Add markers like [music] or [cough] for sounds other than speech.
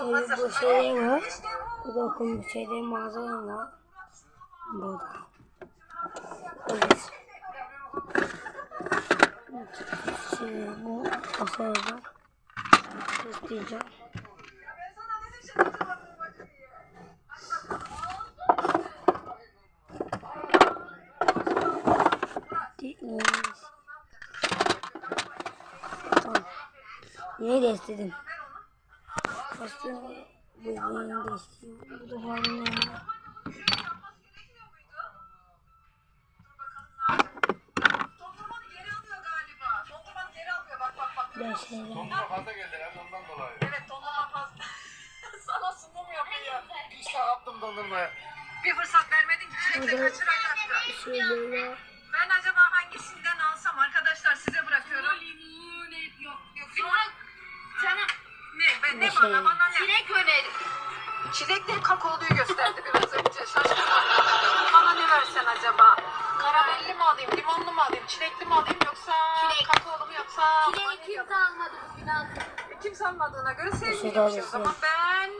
evet, Hazır. bu şey var. Bu da okul şeyde mağazada. Bu da. Evet. Şimdi bu aşağıda. İsteyeceğim. Tamam. Yine de istedim. Aslında bu de istiyorum. Bu da haline. Dondurmanı geri alıyor galiba. Dondurmanı geri alıyor. Bak bak bak. Bir şeyler. Dondurma fazla geldi herhalde ondan dolayı. Evet dondurma fazla. [laughs] Sana sunum yapıyor. İşte kaptım dondurmaya. Bir fırsat vermedin ki çilekle Evet. kaçıracaktı. Şeyler. Ben acaba hangisinden Ne? Şey. bana bana ne? çilek öneri. Çilekli kakaoluyu gösterdi biraz önce. Şaşkın. Bana ne versen acaba? Karamelli mi alayım, limonlu mu alayım, çilekli mi alayım yoksa Çilek. kakaolu mu yoksa Çileği vanilya kim mı? kalmadı bugün al. Kim sanmadığına göre şey sevmiyorum. O zaman ben